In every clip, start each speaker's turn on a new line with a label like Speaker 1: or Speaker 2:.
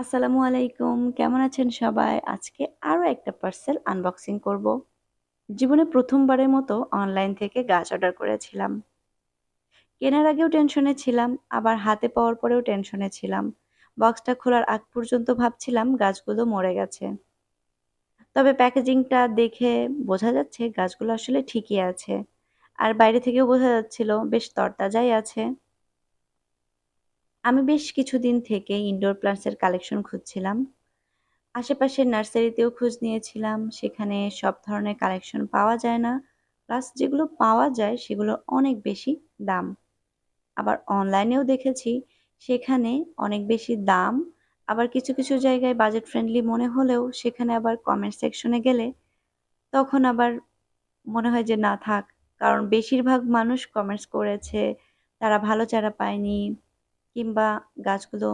Speaker 1: আসসালামু আলাইকুম। কেমন আছেন সবাই? আজকে আরও একটা পার্সেল আনবক্সিং করব। জীবনে প্রথমবারের মতো অনলাইন থেকে গাছ অর্ডার করেছিলাম। কেনার আগেও টেনশনে ছিলাম, আবার হাতে পাওয়ার পরেও টেনশনে ছিলাম। বক্সটা খোলার আগ পর্যন্ত ভাবছিলাম গাছগুলো মরে গেছে। তবে প্যাকেজিংটা দেখে বোঝা যাচ্ছে গাছগুলো আসলে ঠিকই আছে। আর বাইরে থেকেও বোঝা যাচ্ছিল, বেশ তরতাজাই আছে। আমি বেশ কিছুদিন থেকে ইনডোর প্লান্টসের কালেকশন খুঁজছিলাম। আশেপাশের নার্সারিতেও খোঁজ নিয়েছিলাম। সেখানে সব ধরনের কালেকশন পাওয়া যায় না। প্লাস যেগুলো পাওয়া যায় সেগুলো অনেক বেশি দাম। আবার অনলাইনেও দেখেছি, সেখানে অনেক বেশি দাম। আবার কিছু কিছু জায়গায় বাজেট ফ্রেন্ডলি মনে হলেও সেখানে আবার কমেন্ট সেকশনে গেলে তখন আবার মনে হয় যে না থাক। কারণ বেশিরভাগ মানুষ কমেন্টস করেছে, তারা ভালো চারা পায়নি। কিংবা গাছগুলো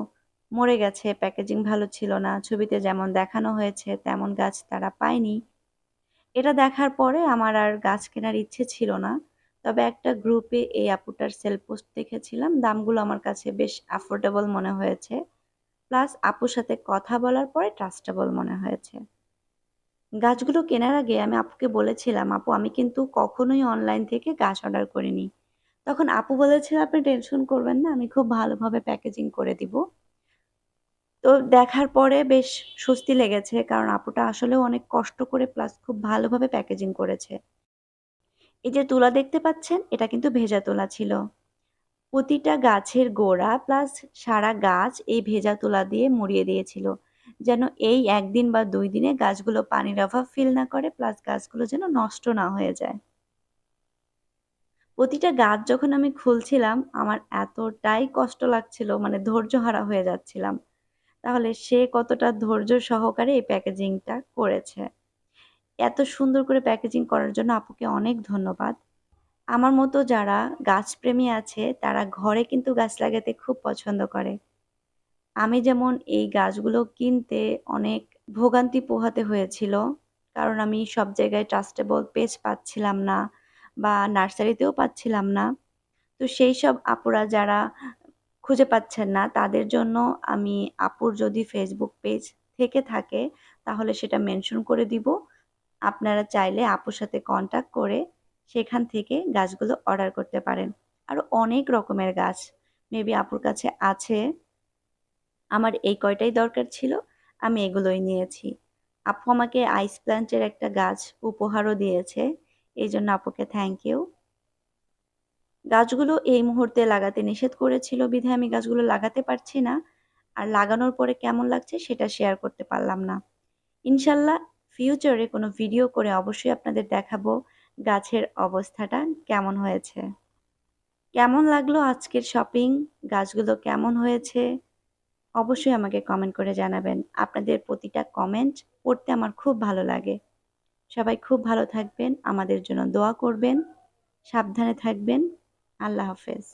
Speaker 1: মরে গেছে প্যাকেজিং ভালো ছিল না, ছবিতে যেমন দেখানো হয়েছে, তেমন গাছ তারা পায়নি। এটা দেখার পরে আমার আর গাছ কেনার ইচ্ছে ছিল না। তবে একটা গ্রুপে এই আপুটার সেল পোস্ট দেখেছিলাম। দামগুলো আমার কাছে বেশ অ্যাফোর্ডেবল মনে হয়েছে। প্লাস আপুর সাথে কথা বলার পরে ট্রাস্টেবল মনে হয়েছে। গাছগুলো কেনার আগে আমি আপুকে বলেছিলাম, আপু, আমি কিন্তু কখনোই অনলাইন থেকে গাছ অর্ডার করিনি। তখন আপু বলেছিল, আপনি টেনশন করবেন না, আমি খুব ভালোভাবে প্যাকেজিং করে দিব। তো দেখার পরে বেশ স্বস্তি লেগেছে, কারণ আপুটা আসলেও অনেক কষ্ট করে প্লাস খুব ভালোভাবে প্যাকেজিং করেছে। এই যে তুলা দেখতে পাচ্ছেন, এটা কিন্তু ভেজা তোলা ছিল। প্রতিটা গাছের গোড়া প্লাস সারা গাছ এই ভেজা তুলা দিয়ে মুড়িয়ে দিয়েছিল, যেন এই একদিন বা দুই দিনে গাছগুলো পানির অভাব ফিল না করে প্লাস গাছগুলো যেন নষ্ট না হয়ে যায়। প্রতিটা গাছ যখন আমি খুলছিলাম, আমার এতটাই কষ্ট লাগছিল মানে ধৈর্য হারা হয়ে যাচ্ছিলাম। তাহলে সে কতটা ধৈর্য সহকারে এই প্যাকেজিংটা করেছে? এত সুন্দর করে প্যাকেজিং করার জন্য আপুকে অনেক ধন্যবাদ। আমার মতো যারা গাছপ্রেমী আছে, তারা ঘরে কিন্তু গাছ লাগাতে খুব পছন্দ করে। আমি যেমন এই গাছগুলো কিনতে অনেক ভোগান্তি পোহাতে হয়েছিল, কারণ আমি সব জায়গায় ট্রাস্টেবল পেজ পাচ্ছিলাম না। বা নার্সারিতেও পাচ্ছিলাম না। তো সেই সব আপুরা যারা খুঁজে পাচ্ছেন না, তাদের জন্য আমি আপুর যদি ফেসবুক পেজ থেকে থাকে, তাহলে সেটা মেনশন করে দিব। আপনারা চাইলে আপুর সাথে কন্ট্যাক্ট করে সেখান থেকে গাছগুলো অর্ডার করতে পারেন। আরও অনেক রকমের গাছ মেবি আপুর কাছে আছে। আমার এই কয়টাই দরকার ছিল, আমি এগুলোই নিয়েছি। আপু আমাকে আইস প্ল্যান্টের একটা গাছ উপহারও দিয়েছে। এই জন্য আপুকে থ্যাংক ইউ গাছগুলো এই মুহূর্তে লাগাতে নিষেধ করেছিল, বিধায় আমি গাছগুলো লাগাতে পারছি না। আর লাগানোর পরে কেমন লাগছে সেটা শেয়ার করতে পারলাম না। ইনশাল্লাহ ফিউচারে কোনো ভিডিও করে অবশ্যই আপনাদের দেখাবো গাছের অবস্থাটা কেমন হয়েছে। কেমন লাগল আজকের শপিং গাছগুলো কেমন হয়েছে? অবশ্যই আমাকে কমেন্ট করে জানাবেন। আপনাদের প্রতিটা কমেন্ট পড়তে আমার খুব ভালো লাগে। সবাই খুব ভালো থাকবেন আমাদের জন্য দোয়া করবেন সাবধানে থাকবেন। আল্লাহ হাফেজ।